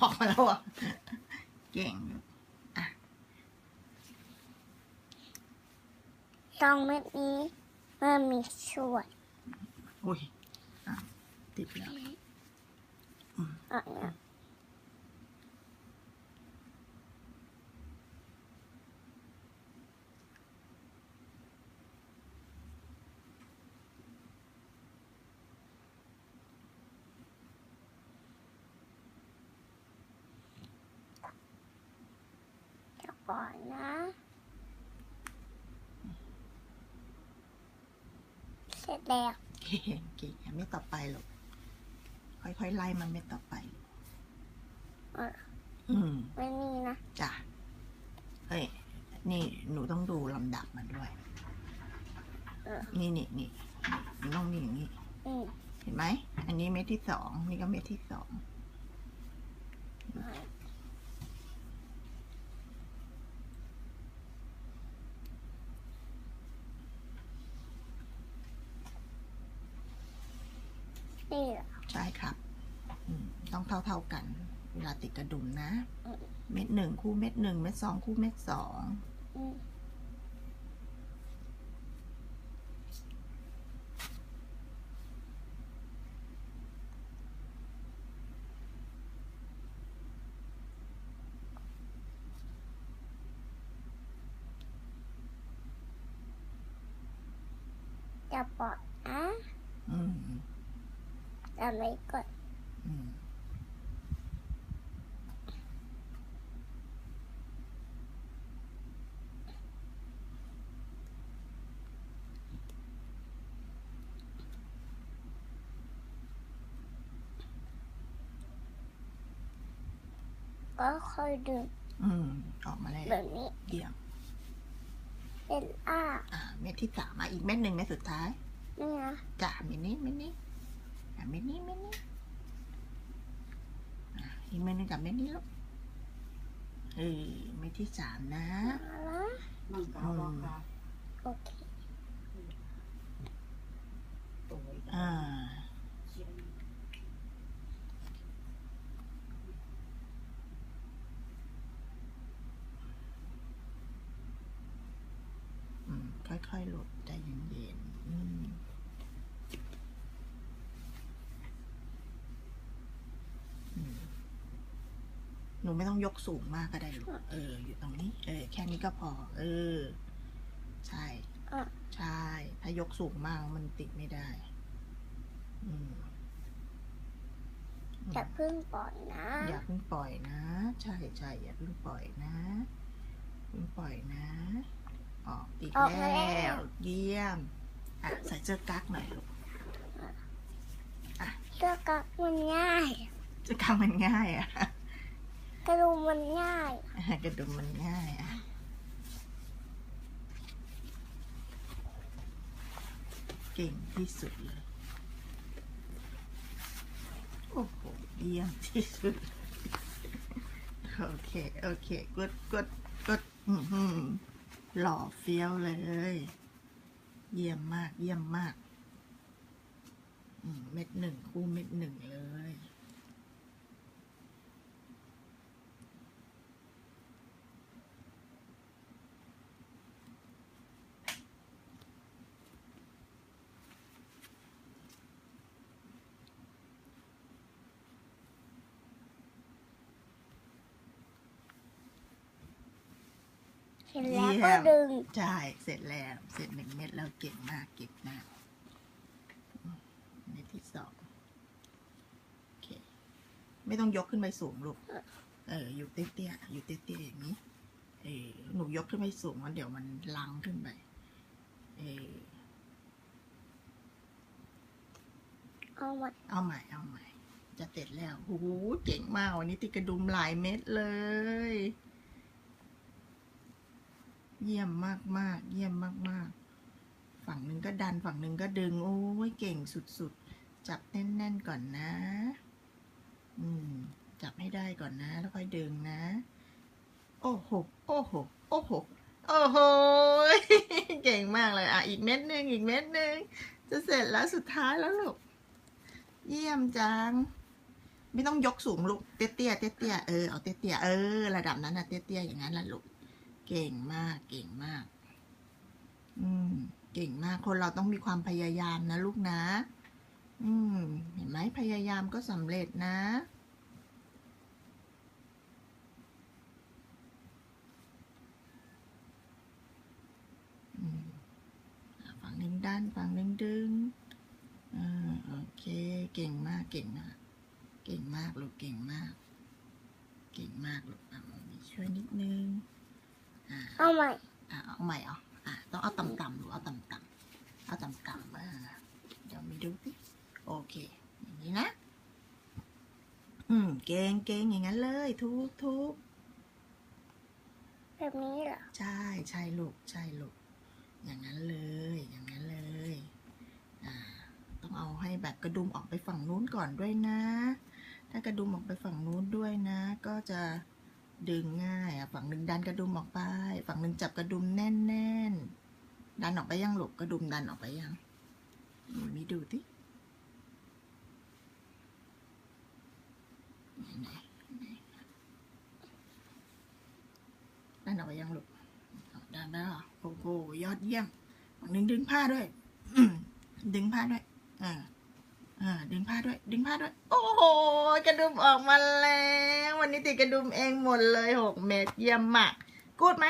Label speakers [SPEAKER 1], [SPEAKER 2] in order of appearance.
[SPEAKER 1] ออกมาแล้วอะเก่ง
[SPEAKER 2] ตรงเม็ดนี้มันมีส่วน
[SPEAKER 1] อุ้ยอะติดแล้ว
[SPEAKER 2] อะเนี่ยเดี๋ยว ก่อนนะ เสร็จแล้ว
[SPEAKER 1] เก่งเก่งอะไม่ต่อไปหรอกค่อยๆไล่มันไม่ต่อไป
[SPEAKER 2] อะ
[SPEAKER 1] อืม
[SPEAKER 2] ไม่มีนะ
[SPEAKER 1] จ้ะเฮ้ย นี่หนูต้องดูลำดับมันด้วย
[SPEAKER 2] เออ
[SPEAKER 1] นี่นี่นี่มันต้องมีอย่างนี้
[SPEAKER 2] อืม
[SPEAKER 1] เห็นไหม อันนี้เม็ดที่สอง นี่ก็เม็ดที่สอง
[SPEAKER 2] นี่เหรอ
[SPEAKER 1] ใช่ครับอืมต้องเท่าเท่าๆกัน เวลาติดกระดุมนะ
[SPEAKER 2] อืม
[SPEAKER 1] เม็ดหนึ่งคู่เม็ดหนึ่งเม็ดสองคู่เม็ดสอง
[SPEAKER 2] อืมจะปลอดนะ
[SPEAKER 1] อืม
[SPEAKER 2] จะไม่กด
[SPEAKER 1] อืม
[SPEAKER 2] ก็ค่อยดึง
[SPEAKER 1] อืมออกมาแล้ว
[SPEAKER 2] แบบนี้
[SPEAKER 1] เดี่ยม
[SPEAKER 2] เป็นอ้า
[SPEAKER 1] อ่าเม็ดที่สามมาอีกเม็ดหนึ่งเม็ดสุดท้าย
[SPEAKER 2] นี่นะ
[SPEAKER 1] จ้ะเม็ดนี้เม็ดนี้ อะเม็ดนี้เม็ดนี้อะอีกเม็ดหนึงกับเม็ดนี้ลูกเออเม็ดที่สามนะ
[SPEAKER 2] มาละ
[SPEAKER 3] มั่งกาวอกกา
[SPEAKER 2] โอเค
[SPEAKER 3] ตัว
[SPEAKER 1] อ่า
[SPEAKER 3] เชียง
[SPEAKER 1] อืมค่อยๆหลุดใจเย็นๆอืมอืมห นูไม่ต้องยกสูงมากก็ได้ลูกเออ อยู่ตรงนี้ เออ แค่นี้ก็พอ เออ ใช่
[SPEAKER 2] อะ
[SPEAKER 1] ใช่ ถ้ายกสูงมากมันติดไม่ได้ อืม
[SPEAKER 2] จะเพิ่งปล่อยนะ
[SPEAKER 1] อย่าเพิ่งปล่อยนะ ใช่ใช่อย่าเพิ่งปล่อยนะเพิ่งปล่อยนะ ออกอีก
[SPEAKER 2] ออกมา
[SPEAKER 1] แล้
[SPEAKER 2] แล้ว
[SPEAKER 1] วเยี่ยม อะ ใส่เสื้อกั๊กหน่อยลูก
[SPEAKER 2] เสื้อกั๊กมันง่าย
[SPEAKER 1] เสื้อกั๊กมันง่ายอะ
[SPEAKER 2] กระดุมมันง่าย
[SPEAKER 1] กระดุมมันง่ายอะเก่งที่สุดเลย โอ้โหเยี่ยมที่สุด โอเค โอเค กดกดกดอือหือหล่อเฟี้ยวเลย เยี่ยมมาก เยี่ยมมาก เม็ดหนึ่งคู่เม็ดหนึ่งเลย
[SPEAKER 2] เห็นแล้วก็ดึง
[SPEAKER 1] ใช่ เสร็จแล้ว เสร็จหนึ่งเม็ดแล้วเก่งมาก เก่งมากอืมเม็ดที่สองโอเค ไม่ต้องยกขึ้นไปสูงลูก เออ อยู่เตี้ยๆ อยู่เตี้ยๆอย่างนี้ เออ หนูยกขึ้นไปสูงมันเดี๋ยวมันลังขึ้นไป เออ
[SPEAKER 2] เอามา
[SPEAKER 1] เอาใหม่ เอาใหม่ จะเสร็จแล้วโอ้โหเก่งมากวันนี้ติดกระดุมหลายเม็ดเลย เยี่ยมมากมากเยี่ยมมากมากฝั่งหนึ่งก็ดันฝั่งหนึ่งก็ดึง โอ้ยเก่งสุดๆ จับแน่นๆก่อนนะ อืม จับให้ได้ก่อนนะ แล้วค่อยดึงนะ โอ้โหโอ้โหโอ้โหโอ้โหเก่งมากเลยอะ อีกเม็ดหนึ่งอีกเม็ดหนึ่งจะเสร็จแล้วสุดท้ายแล้วลูกเยี่ยมจังไม่ต้องยกสูงลูกเตี้ยเตี้ยเตี้ยเตี้ยเออเอาเตี้ยเตี้ยเออระดับนั้นนะเตี้ยเตี้ยอย่างนั้นละลูก เก่งมาก เก่งมาก อืม เก่งมาก คนเราต้องมีความพยายามนะลูกนะ อืม เห็นไหมพยายามก็สำเร็จนะอืมอะฝั่งหนึ่งด้าน ฝั่งหนึ่งดึงอ่าโอเค เก่งมาก เก่งมาก เก่งมากลูก เก่งมาก เก่งมากลูกอะช่วยนิดนึง
[SPEAKER 2] เอาใหม่
[SPEAKER 1] อะเอาใหม่เอาอะต้องเอาต่ำๆลูกเอาต่ำๆเอาต่ำๆอ่าเดี๋ยวมีดูสิโอเค อย่างนี้นะ อืม เก่งเก่งอย่างนั้นเลย ทุกทุก
[SPEAKER 2] แบบนี้เหรอ
[SPEAKER 1] ใช่ใช่ลูกใช่ลูกอย่างนั้นเลย อย่างนั้นเลย อ่า ต้องเอาให้แบบกระดุมออกไปฝั่งนู้นก่อนด้วยนะ ถ้ากระดุมออกไปฝั่งนู้นด้วยนะ ก็จะ ดึงง่ายอะฝั่งหนึ่งดันกระดุมออกไป ฝั่งหนึ่งจับกระดุมแน่นๆดันออกไปยังหลูกกระดุมดันออกไปยังมมีดูที่ไหนไหนดันออกไปยังหลูกเอาดันได้เหรอโอ้โหยอดเยี่ยมฝั่งหนึ่งดึงผ้าด้วยดึงผ้าด้วยอ่า อ่าดึงผ้าด้วย ดึงผ้าด้วย โอ้โหกระดุมออกมาแล้ว วันนี้ติดกระดุมเองหมดเลยหกเม็ดเยี่ยมมาก กูดไหม